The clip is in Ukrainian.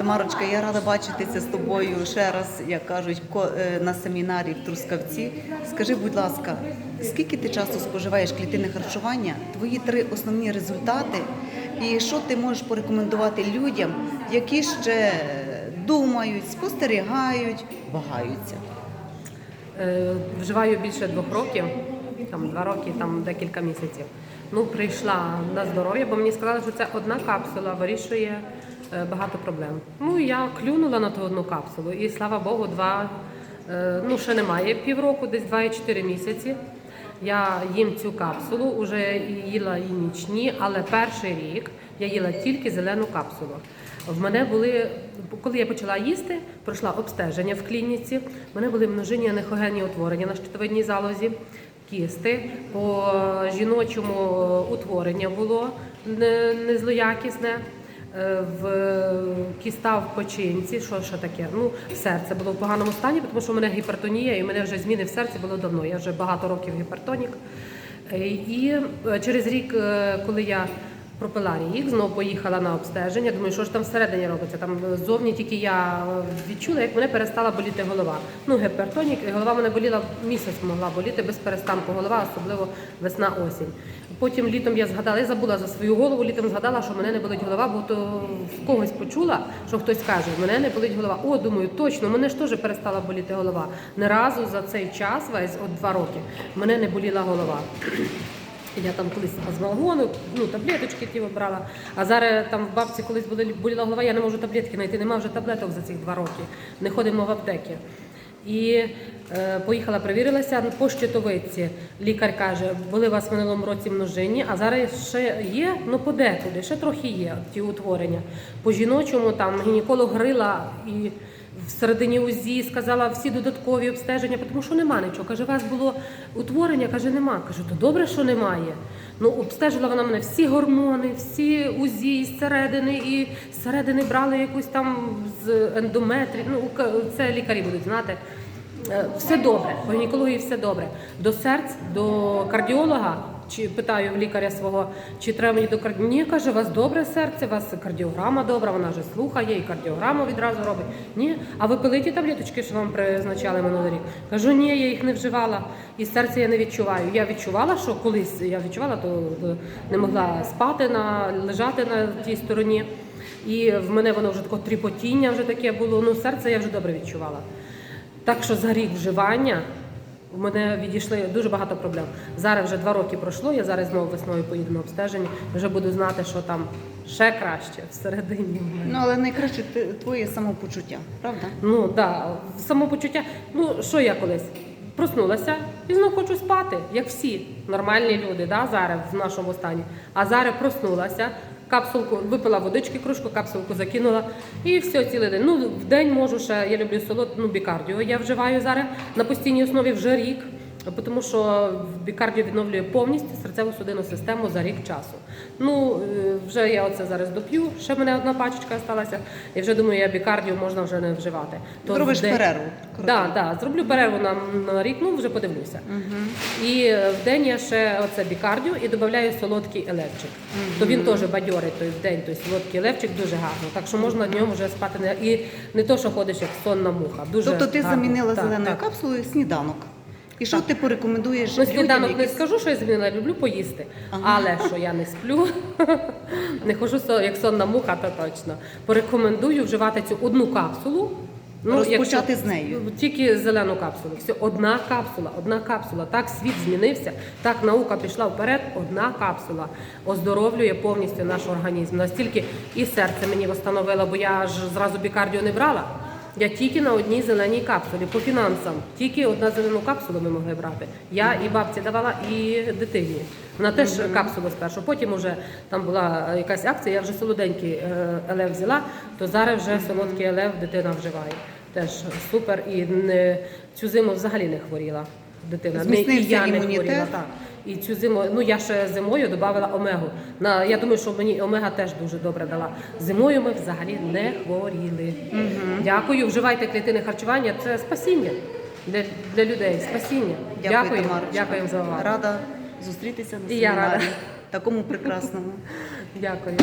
Тамарочка, я рада бачитися з тобою ще раз, як кажуть, е, на семінарі в Трускавці. Скажи, будь ласка, скільки ти часто споживаєш клітинне харчування? Твої три основні результати, і що ти можеш порекомендувати людям, які ще думають, спостерігають, вагаються? Е, Вживаю більше двох років, там два роки, там декілька місяців. Ну, прийшла на здоров'я, бо мені сказали, що це одна капсула вирішує багато проблем. Ну, я клюнула на ту одну капсулу, і слава Богу, два, е, ну ще немає півроку, десь два і чотири місяці. Я їм цю капсулу, вже їла і нічні, але перший рік я їла тільки зелену капсулу. В мене були, коли я почала їсти, пройшла обстеження в клініці. В мене були множинні анехогенні утворення на щитовидній залозі, кісти, по жіночому утворення було не- незлоякісне. Е, В кіста в печінці, що ще таке? Ну, серце було в поганому стані, тому що в мене гіпертонія, і в мене вже зміни в серці було давно. Я вже багато років гіпертонік. Е, І е, через рік, коли я пропила рік, знову поїхала на обстеження. Думаю, що ж там всередині робиться. Там зовні тільки я відчула, як мене перестала боліти голова. Ну, гіпертонік, і голова мене боліла місяць могла боліти без перестанку голова, особливо весна осінь. Потім літом я згадала, я забула за свою голову, літом згадала, що мене не болить голова, бо то в когось почула, що хтось каже, мене не болить голова. О, думаю, точно, мене ж теж перестала боліти голова. Не разу за цей час, весь от два роки, мене не боліла голова. Я там колись з вагону, ну, таблеточки ті брала. А зараз там в бабці колись були боліла голова, я не можу таблетки знайти, нема вже таблеток за ці два роки. Не ходимо в аптеки. І поїхала, перевірилася по щитовидці. Лікар каже, були у вас в минулому році множинні, а зараз ще є, ну подекуди, ще трохи є ті утворення. По жіночому там гінеколог грила і в середині УЗІ сказала всі додаткові обстеження, тому що нема нічого. Каже, у вас було утворення, каже, нема. Кажу, то добре, що немає. Ну, обстежила вона мене всі гормони, всі УЗІ з середини, і середини брали якусь там з ендометрі. Ну, це лікарі будуть знати. Е, Все добре, по гінекології все добре. До серць, до кардіолога, чи питаю в лікаря свого, чи треба мені до кардіолога. Ні, каже, у вас добре серце, у вас кардіограма добра, вона вже слухає і кардіограму відразу робить. Ні, а ви пили ті таблеточки, що вам призначали минулий рік? Кажу, ні, я їх не вживала, і серце я не відчуваю. Я відчувала, що колись я відчувала, то не могла спати на лежати на тій стороні. І в мене воно вже таке тріпотіння вже таке було. Ну, серце я вже добре відчувала. Так що за рік вживання в мене відійшли дуже багато проблем. Зараз вже два роки пройшло, я зараз знову весною поїду на обстеження, вже буду знати, що там ще краще всередині. Ну але найкраще ти- твоє самопочуття, правда? Ну так, да, самопочуття. Ну що я колись? Проснулася і знову хочу спати, як всі нормальні люди, да, зараз в нашому стані. А зараз проснулася, капсулку випила водички, кружку, капсулку закинула і все цілий день. Ну, в день можу ще, я люблю солод, ну, бікардіо я вживаю зараз на постійній основі вже рік. Тому що бікардіо відновлює повністю серцево-судинну систему за рік часу. Ну е, вже я оце зараз доп'ю. Ще в мене одна пачечка залишилася. І вже думаю, я бікардіо можна вже не вживати. Зробиш в день- перерву. Да, да, зроблю перерву на, на рік, ну вже подивлюся. І е, в день я ще оце бікардіо і додаю солодкий елевчик. То він теж бадьорить той в день, той солодкий елевчик дуже гарно. Так що можна на ньому вже спати не і не то, що ходиш як сонна муха. Дуже Тобто ти гарно. замінила Так, зеленою так. капсулою сніданок. І що ти порекомендуєш Ну, сніданок не скажу, що я змінила, люблю поїсти. Але що я не сплю, не хожу як сонна муха, то точно. Порекомендую вживати цю одну капсулу. Ну, Розпочати з нею. Тільки зелену капсулу. Все, одна капсула, одна капсула. Так світ змінився, так наука пішла вперед. Одна капсула оздоровлює повністю наш організм. Настільки і серце мені встановило, бо я ж зразу бікардіо не брала. Я тільки на одній зеленій капсулі по фінансам. Тільки одна зелену капсулу ми могли брати. Я і бабці давала, і дитині. Вона теж капсулу спершу. Потім вже там була якась акція, я вже солоденький е, елев взяла, то зараз вже солодкий елев дитина вживає. Теж супер. І не, цю зиму взагалі не хворіла дитина. Не, і я не імунітет? хворіла. Так. І цю зиму, ну я ще зимою додавала омегу. На я думаю, що мені омега теж дуже добре дала. Зимою ми взагалі не хворіли. Дякую. Вживайте клітини харчування. Це спасіння для, для людей. Спасіння. Дякую, Дякую. Тамарочка. Дякую за увагу. Рада зустрітися на І я семінарі рада. такому прекрасному. Дякую.